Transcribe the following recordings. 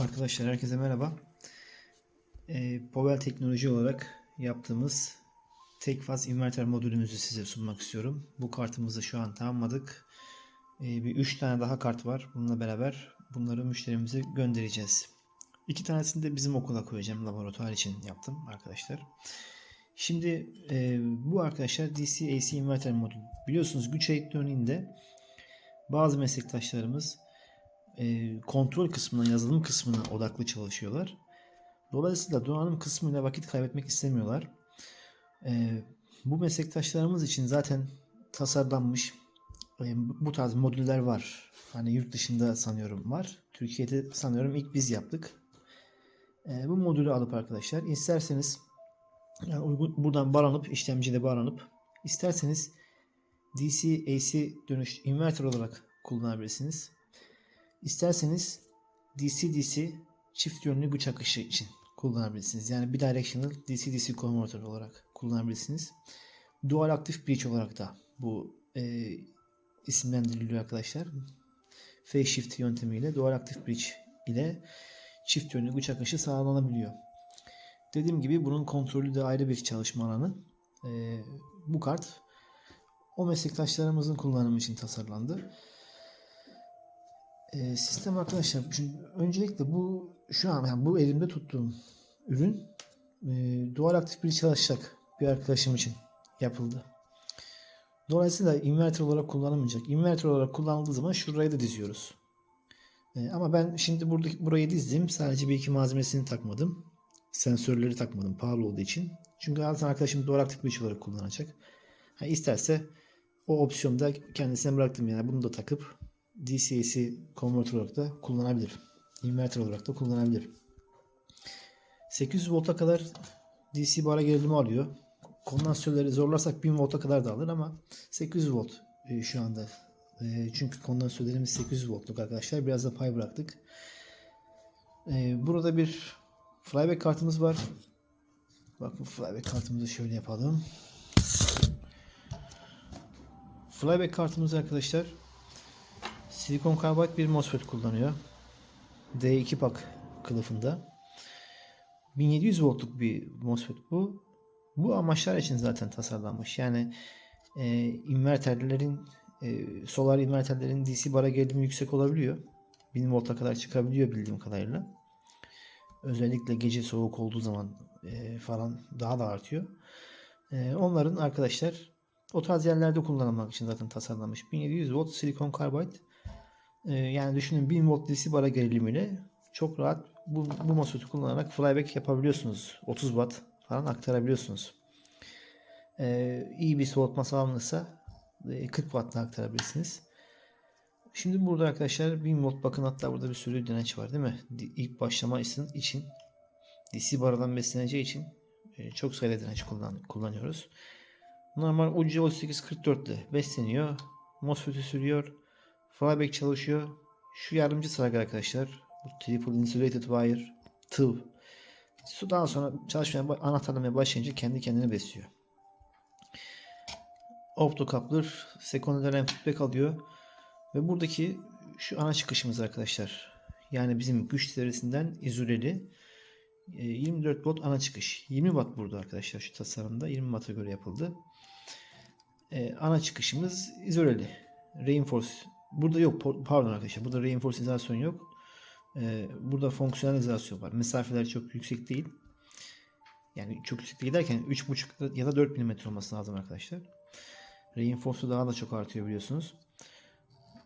Arkadaşlar herkese merhaba. Ee, Powell teknoloji olarak yaptığımız tek faz inverter modülümüzü size sunmak istiyorum. Bu kartımızı şu an tamamladık. Ee, bir 3 tane daha kart var. Bununla beraber bunları müşterimize göndereceğiz. İki tanesini de bizim okula koyacağım. Laboratuvar için yaptım arkadaşlar. Şimdi e, bu arkadaşlar DC AC inverter modül. Biliyorsunuz güç elektroniğinde bazı meslektaşlarımız e, kontrol kısmına, yazılım kısmına odaklı çalışıyorlar. Dolayısıyla donanım kısmıyla vakit kaybetmek istemiyorlar. E, bu meslektaşlarımız için zaten tasarlanmış e, bu tarz modüller var. Hani yurt dışında sanıyorum var. Türkiye'de sanıyorum ilk biz yaptık. E, bu modülü alıp arkadaşlar isterseniz yani buradan bağlanıp işlemciyle bağlanıp isterseniz DC AC dönüş inverter olarak kullanabilirsiniz. İsterseniz DC DC çift yönlü güç akışı için kullanabilirsiniz. Yani bidirectional DC DC converter olarak kullanabilirsiniz. Dual aktif bridge olarak da bu e, isimlendiriliyor arkadaşlar. Phase shift yöntemiyle dual aktif bridge ile çift yönlü güç akışı sağlanabiliyor. Dediğim gibi bunun kontrolü de ayrı bir çalışma alanı. E, bu kart o meslektaşlarımızın kullanımı için tasarlandı. E, sistem arkadaşlar çünkü öncelikle bu şu an yani bu elimde tuttuğum ürün e, dual aktif bir çalışacak bir arkadaşım için yapıldı. Dolayısıyla inverter olarak kullanılmayacak. Inverter olarak kullanıldığı zaman şurayı da diziyoruz. E, ama ben şimdi buradaki burayı dizdim. Sadece bir iki malzemesini takmadım. Sensörleri takmadım pahalı olduğu için. Çünkü zaten arkadaşım dual aktif bir olarak kullanacak. Ha, isterse o opsiyonu da kendisine bıraktım yani bunu da takıp DC-AC konverter olarak da kullanabilir. Inverter olarak da kullanabilir. 800 volta kadar DC bara gerilimi alıyor. Kondansatörleri zorlarsak 1000 volta kadar da alır ama 800 volt e, şu anda. E, çünkü kondansatörlerimiz 800 voltluk arkadaşlar. Biraz da pay bıraktık. E, burada bir flyback kartımız var. Bakın flyback kartımızı şöyle yapalım. Flyback kartımız arkadaşlar silikon karbonat bir MOSFET kullanıyor. D2 pak kılıfında. 1700 voltluk bir MOSFET bu. Bu amaçlar için zaten tasarlanmış. Yani e, inverterlerin e, solar inverterlerin DC bara gerilimi yüksek olabiliyor. 1000 volta kadar çıkabiliyor bildiğim kadarıyla. Özellikle gece soğuk olduğu zaman e, falan daha da artıyor. E, onların arkadaşlar o tarz yerlerde kullanılmak için zaten tasarlanmış. 1700 volt silikon karbonat ee, yani düşünün 1000 volt DC bara gerilimiyle çok rahat bu, bu MOSFET'i kullanarak flyback yapabiliyorsunuz. 30 watt falan aktarabiliyorsunuz. Ee, iyi bir soğutma sağlanırsa 40 wattla aktarabilirsiniz. Şimdi burada arkadaşlar 1000 volt bakın hatta burada bir sürü direnç var değil mi? İlk başlama için DC baradan besleneceği için e, çok sayıda direnç kullan, kullanıyoruz. Normal ucu 3844 ile besleniyor. MOSFET'i sürüyor. Flyback çalışıyor. Şu yardımcı sırak arkadaşlar. Bu triple insulated wire tığ. Sudan sonra çalışmaya anahtarlamaya başlayınca kendi kendini besliyor. Optocoupler sekonder feedback alıyor. Ve buradaki şu ana çıkışımız arkadaşlar. Yani bizim güç teorisinden izoleli 24 volt ana çıkış. 20 watt burada arkadaşlar şu tasarımda 20 watt'a göre yapıldı. Ee, ana çıkışımız izoleli. Reinforce Burada yok pardon arkadaşlar. Burada reinforceizasyon yok. Ee, burada fonksiyonalizasyon var. Mesafeler çok yüksek değil. Yani çok yüksek değil derken 3.5 ya da 4 mm olması lazım arkadaşlar. Reinforce'u daha da çok artıyor biliyorsunuz.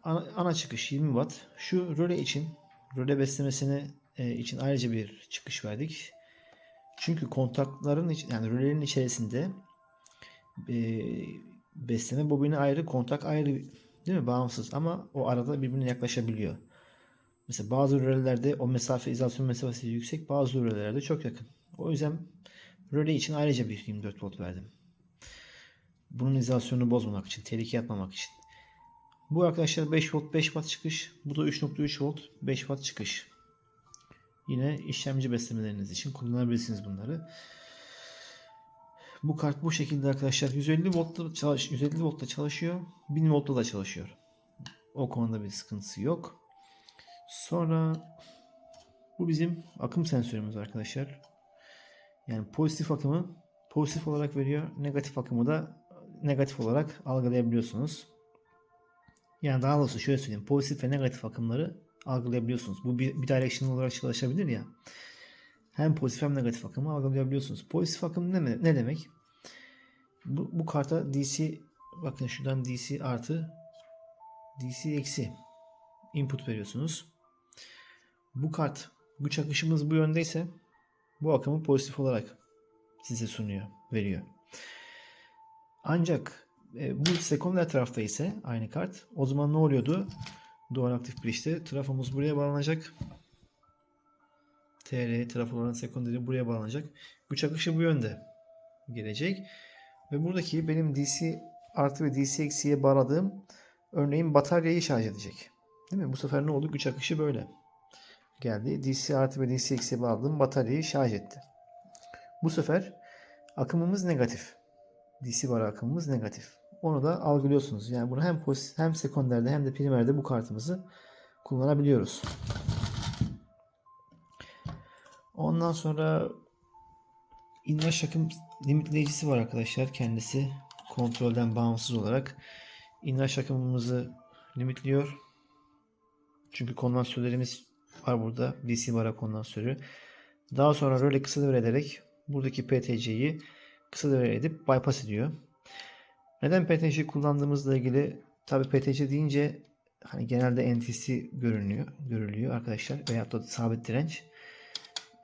Ana, ana çıkış 20 watt. Şu röle için röle beslemesine e, için ayrıca bir çıkış verdik. Çünkü kontakların yani rölenin içerisinde e, besleme bobini ayrı, kontak ayrı Değil mi? Bağımsız ama o arada birbirine yaklaşabiliyor. Mesela bazı rölelerde o mesafe izasyon mesafesi yüksek, bazı rölelerde çok yakın. O yüzden röle için ayrıca bir 24 volt verdim. Bunun izasyonunu bozmamak için, tehlike atmamak için. Bu arkadaşlar 5 volt 5 watt çıkış. Bu da 3.3 volt 5 watt çıkış. Yine işlemci beslemeleriniz için kullanabilirsiniz bunları. Bu kart bu şekilde arkadaşlar 150 voltta çalış 150 voltta çalışıyor. 1000 voltta da çalışıyor. O konuda bir sıkıntısı yok. Sonra Bu bizim akım sensörümüz arkadaşlar. Yani pozitif akımı pozitif olarak veriyor. Negatif akımı da negatif olarak algılayabiliyorsunuz. Yani daha doğrusu şöyle söyleyeyim. Pozitif ve negatif akımları algılayabiliyorsunuz. Bu bir, bir direction olarak çalışabilir ya. Hem pozitif hem negatif akımı algılayabiliyorsunuz. Pozitif akım ne, ne demek? Bu, bu karta DC bakın şuradan DC artı DC eksi input veriyorsunuz. Bu kart güç akışımız bu yöndeyse bu akımı pozitif olarak size sunuyor, veriyor. Ancak e, bu sekonder tarafta ise aynı kart. O zaman ne oluyordu? Dual aktif bir işte. Trafomuz buraya bağlanacak. TR trafoların sekonderi buraya bağlanacak. Güç akışı bu yönde gelecek. Ve buradaki benim DC artı ve DC eksiye bağladığım örneğin bataryayı şarj edecek. Değil mi? Bu sefer ne oldu? Güç akışı böyle geldi. DC artı ve DC eksiye bağladığım bataryayı şarj etti. Bu sefer akımımız negatif. DC var akımımız negatif. Onu da algılıyorsunuz. Yani bunu hem pozitif hem sekonderde hem de primerde bu kartımızı kullanabiliyoruz. Ondan sonra inverse akım limitleyicisi var arkadaşlar. Kendisi kontrolden bağımsız olarak inverse akımımızı limitliyor. Çünkü kondansörlerimiz var burada. DC bara kondansörü. Daha sonra röle kısa devre ederek buradaki PTC'yi kısa devre edip bypass ediyor. Neden PTC kullandığımızla ilgili tabi PTC deyince hani genelde NTC görünüyor, görülüyor arkadaşlar veya da sabit direnç.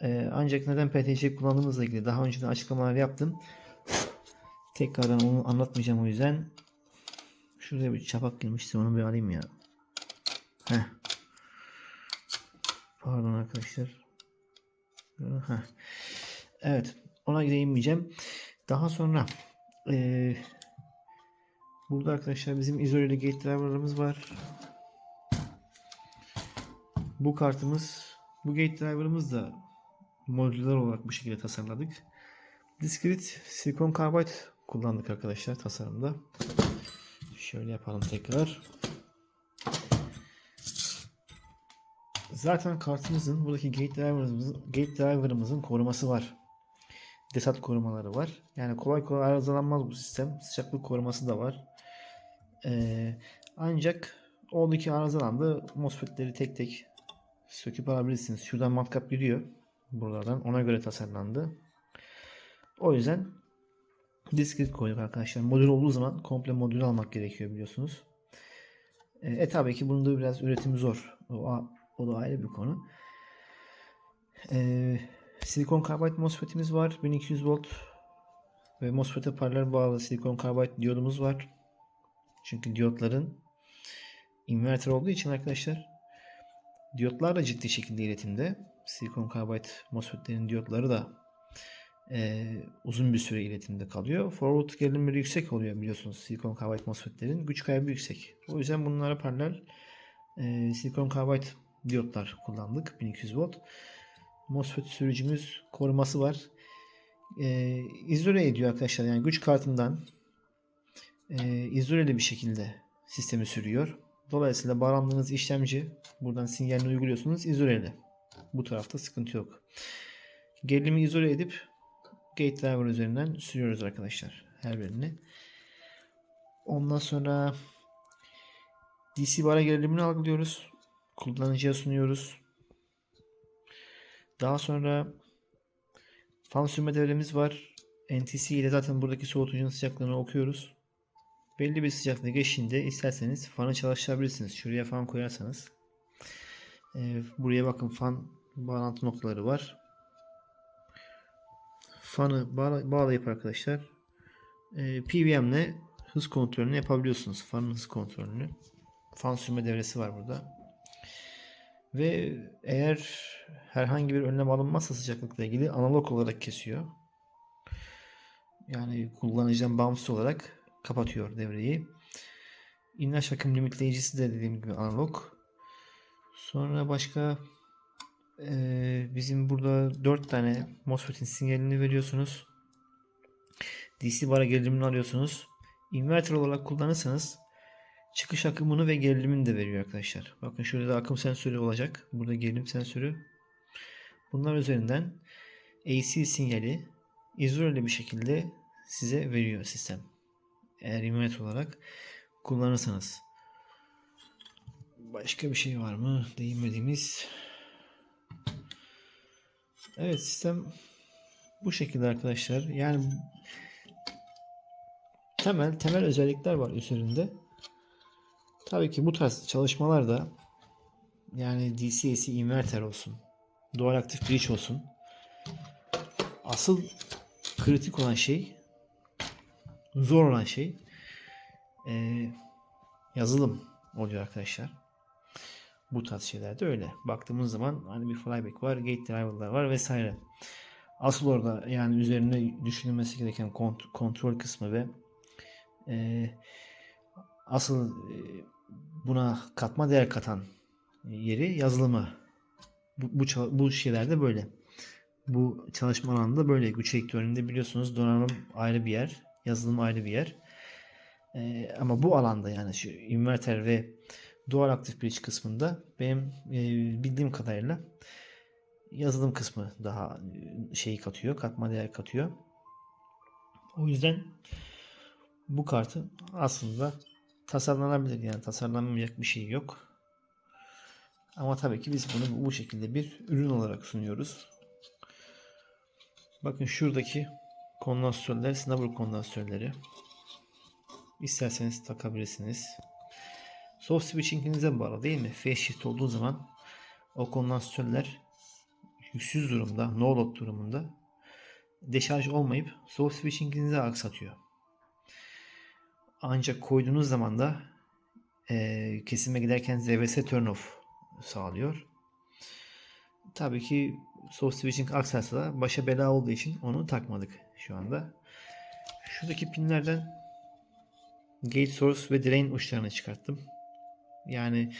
Ee, ancak neden PTC kullandığımızla ilgili daha önceden açıklamalar yaptım. Tekrardan onu anlatmayacağım o yüzden. Şuraya bir çapak girmişti onu bir alayım ya. Heh. Pardon arkadaşlar. Heh. Evet. Ona değinmeyeceğim. Daha sonra ee, burada arkadaşlar bizim izoleli gate driver'ımız var. Bu kartımız bu gate driver'ımız da modüler olarak bu şekilde tasarladık. Discrete silikon karbide kullandık arkadaşlar tasarımda. Şöyle yapalım tekrar. Zaten kartımızın buradaki gate driver'ımızın gate driver'ımızın koruması var. Desat korumaları var. Yani kolay kolay arızalanmaz bu sistem. Sıcaklık koruması da var. Ee, ancak oldu ki arızalandı. MOSFET'leri tek tek söküp alabilirsiniz. Şuradan matkap giriyor. Buralardan. Ona göre tasarlandı. O yüzden diskret koyduk arkadaşlar. Modül olduğu zaman komple modül almak gerekiyor biliyorsunuz. E, e tabii ki bunun da biraz üretimi zor. O, o da ayrı bir konu. E, silikon karbide MOSFET'imiz var. 1200 volt ve MOSFET'e paralel bağlı silikon karbide diyodumuz var. Çünkü diyotların inverter olduğu için arkadaşlar diyotlar da ciddi şekilde iletimde. Silikon karbide MOSFET'lerin diyotları da e, uzun bir süre iletimde kalıyor. Forward gerilimleri yüksek oluyor biliyorsunuz silikon karbide MOSFET'lerin. Güç kaybı yüksek. O yüzden bunlara paralel e, silikon karbide diyotlar kullandık. 1200 volt. MOSFET sürücümüz koruması var. E, izole ediyor arkadaşlar. Yani güç kartından e, izoleli bir şekilde sistemi sürüyor. Dolayısıyla bağlandığınız işlemci buradan sinyalini uyguluyorsunuz izoleli. Bu tarafta sıkıntı yok. Gerilimi izole edip gate driver üzerinden sürüyoruz arkadaşlar her birini. Ondan sonra DC bara gerilimini algılıyoruz. Kullanıcıya sunuyoruz. Daha sonra fan sürme devremiz var. NTC ile zaten buradaki soğutucunun sıcaklığını okuyoruz. Belli bir sıcaklığı geçtiğinde isterseniz fanı çalıştırabilirsiniz. Şuraya fan koyarsanız. Ee, buraya bakın fan bağlantı noktaları var. Fanı bağla, bağlayıp arkadaşlar e, PWM ile hız kontrolünü yapabiliyorsunuz. Fanın hız kontrolünü. Fan sürme devresi var burada. Ve eğer herhangi bir önlem alınmazsa sıcaklıkla ilgili analog olarak kesiyor. Yani kullanıcıdan bağımsız olarak kapatıyor devreyi. İnlaç akım limitleyicisi de dediğim gibi analog. Sonra başka e, bizim burada 4 tane MOSFET'in sinyalini veriyorsunuz. DC bara gerilimini alıyorsunuz. Inverter olarak kullanırsanız çıkış akımını ve gerilimini de veriyor arkadaşlar. Bakın şurada akım sensörü olacak. Burada gerilim sensörü. Bunlar üzerinden AC sinyali izoleli bir şekilde size veriyor sistem. Eğer inverter olarak kullanırsanız. Başka bir şey var mı? Değinmediğimiz. Evet sistem bu şekilde arkadaşlar. Yani temel temel özellikler var üzerinde. Tabii ki bu tarz çalışmalarda yani DC-AC inverter olsun, dual aktif bridge olsun. Asıl kritik olan şey, zor olan şey eee, yazılım oluyor arkadaşlar. Bu tarz şeylerde öyle. Baktığımız zaman hani bir flyback var, gate driver'lar var vesaire. Asıl orada yani üzerine düşünülmesi gereken kont- kontrol kısmı ve eee, asıl eee, buna katma değer katan yeri yazılımı. Bu, bu, bu şeylerde böyle. Bu çalışma alanında böyle. Güç sektöründe biliyorsunuz donanım ayrı bir yer. Yazılım ayrı bir yer. Ee, ama bu alanda yani şu inverter ve dual aktif bridge kısmında benim e, bildiğim kadarıyla yazılım kısmı daha e, şeyi katıyor. Katma değer katıyor. O yüzden bu kartı aslında tasarlanabilir. Yani tasarlanmayacak bir şey yok. Ama tabii ki biz bunu bu şekilde bir ürün olarak sunuyoruz. Bakın şuradaki kondansatörler snubber kondansatörleri. İsterseniz takabilirsiniz. Soft switching'inize bağlı değil mi? Phase shift olduğu zaman o kondansatörler yüksüz durumda, no load durumunda deşarj olmayıp soft switching'inizi aksatıyor. Ancak koyduğunuz zaman da eee, kesime giderken ZVS turn off sağlıyor. Tabii ki soft switching aksarsa başa bela olduğu için onu takmadık şu anda. Şuradaki pinlerden gate source ve drain uçlarını çıkarttım. Yani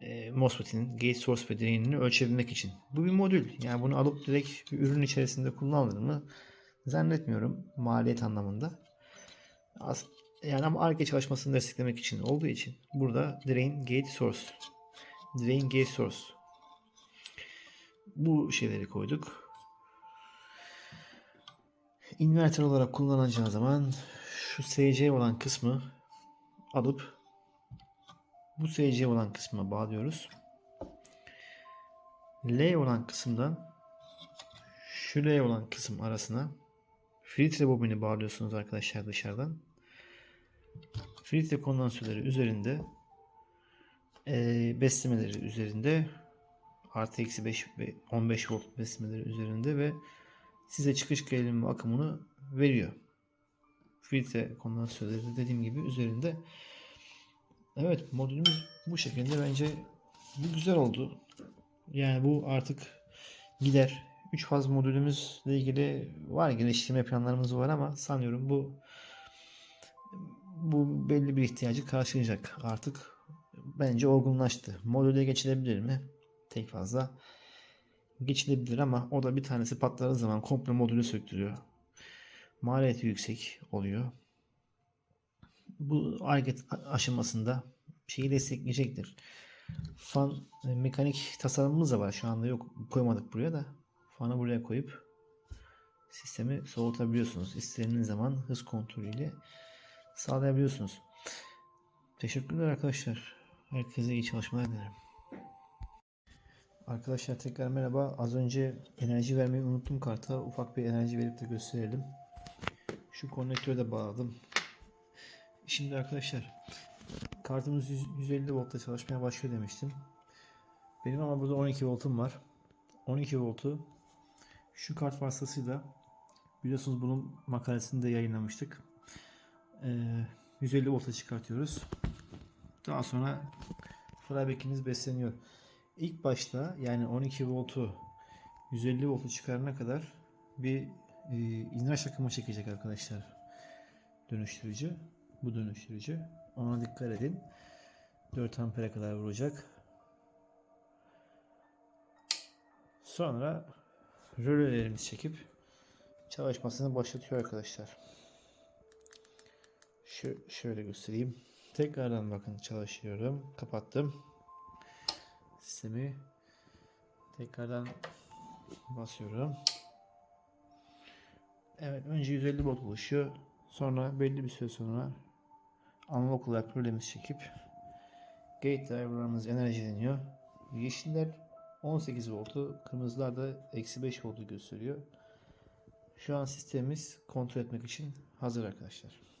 e, MOSFET'in gate source ve drain'ini ölçebilmek için. Bu bir modül. Yani bunu alıp direkt bir ürün içerisinde kullanılır mı? Zannetmiyorum maliyet anlamında. As- yani ama ARGE çalışmasını desteklemek için olduğu için burada drain gate source drain gate source bu şeyleri koyduk. Inverter olarak kullanacağı zaman şu SC olan kısmı alıp bu SC olan kısma bağlıyoruz. L olan kısımdan şu L olan kısım arasına filtre bobini bağlıyorsunuz arkadaşlar dışarıdan. Filtre kondansörleri üzerinde eee beslemeleri üzerinde artı eksi 5 ve 15 volt beslemeleri üzerinde ve size çıkış gerilim akımını veriyor. Filtre kondansörleri dediğim gibi üzerinde. Evet modülümüz bu şekilde bence bu güzel oldu. Yani bu artık gider. 3 faz modülümüzle ilgili var geliştirme planlarımız var ama sanıyorum bu bu belli bir ihtiyacı karşılayacak. Artık bence olgunlaştı. Modüle geçilebilir mi? Tek fazla geçilebilir ama o da bir tanesi patladığı zaman komple modülü söktürüyor. Maliyeti yüksek oluyor. Bu hareket aşamasında şeyi destekleyecektir. Fan e, mekanik tasarımımız da var. Şu anda yok. Koymadık buraya da. Fanı buraya koyup sistemi soğutabiliyorsunuz. İstediğiniz zaman hız kontrolüyle sağlayabiliyorsunuz. Teşekkürler arkadaşlar. Herkese iyi çalışmalar dilerim. Arkadaşlar tekrar merhaba. Az önce enerji vermeyi unuttum karta. Ufak bir enerji verip de gösterelim. Şu konnektörü de bağladım. Şimdi arkadaşlar kartımız 100 150 voltta çalışmaya başlıyor demiştim. Benim ama burada 12 voltum var. 12 voltu şu kart vasıtasıyla biliyorsunuz bunun makalesini de yayınlamıştık. Ee, 150 volta çıkartıyoruz. Daha sonra flyback'imiz besleniyor. İlk başta yani 12 voltu 150 voltu çıkarana kadar bir e, inraç akımı çekecek arkadaşlar. Dönüştürücü. Bu dönüştürücü. Ona dikkat edin. 4 ampere kadar vuracak. Sonra rölelerimizi çekip çalışmasını başlatıyor arkadaşlar. Şu, şöyle göstereyim. Tekrardan bakın çalışıyorum. Kapattım. Sistemi tekrardan Basıyorum. Evet önce 150 volt oluşuyor. Sonra belli bir süre sonra analog olarak rölemizi çekip gate driver'larımız enerjileniyor. Yeşiller 18 voltu, kırmızılar da eksi 5 voltu gösteriyor. Şu an sistemimiz kontrol etmek için hazır arkadaşlar.